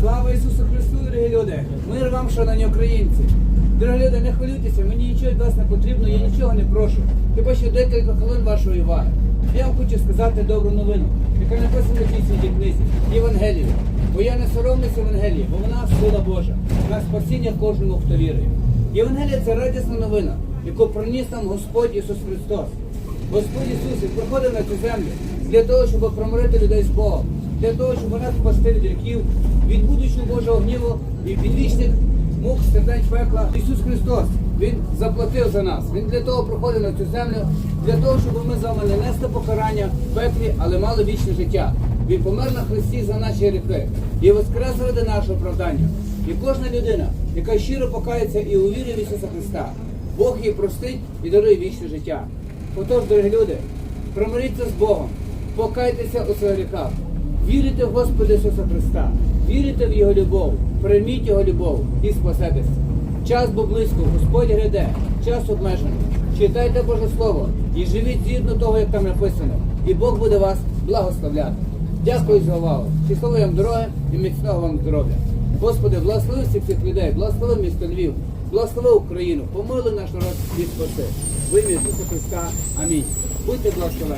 Слава Ісусу Христу, дорогі люди! Мир вам, шановні українці! Дорогі люди, не хвилюйтеся, мені нічого від вас не потрібно, я нічого не прошу. Хіба що декілька хвилин вашої уваги. Я вам хочу сказати добру новину, яка написана в цій святій книзі, Євангелію. Бо я не соромлюсь Євангелії, бо вона сила Божа, на спасіння кожному, хто вірує. Євангелія це радісна новина, яку приніс нам Господь Ісус Христос. Господь Ісус приходив на цю землю для того, щоб промирити людей з Богом, для того, щоб нас спасти від гріхів, від будучого Божого гніву і від вічних мук, страждань пекла. Ісус Христос, Він заплатив за нас. Він для того приходив на цю землю, для того, щоб ми з вами не нести покарання в пеклі, але мали вічне життя. Він помер на Христі за наші гріхи і воскрес ради нашого оправдання. І кожна людина, яка щиро покається і увірить в Ісуса Христа, Бог їй простить і дарує вічне життя. Отож, дорогі люди, примиріться з Богом, покайтеся у своїх гріхах, вірите в Господа Ісуса Христа, вірите в Його любов, прийміть Його любов і спасетеся. Час був близько, Господь гряде, час обмежений. Читайте Боже Слово і живіть згідно того, як там написано, і Бог буде вас благословляти. Дякую за увагу. Щасливої вам дороги і міцного вам здоров'я. Господи, благослови всіх цих людей, благослови місто Львів, благослови Україну, помилуй наш народ і спаси. В ім'я Ісуса Христа. Амінь. Будьте благословені.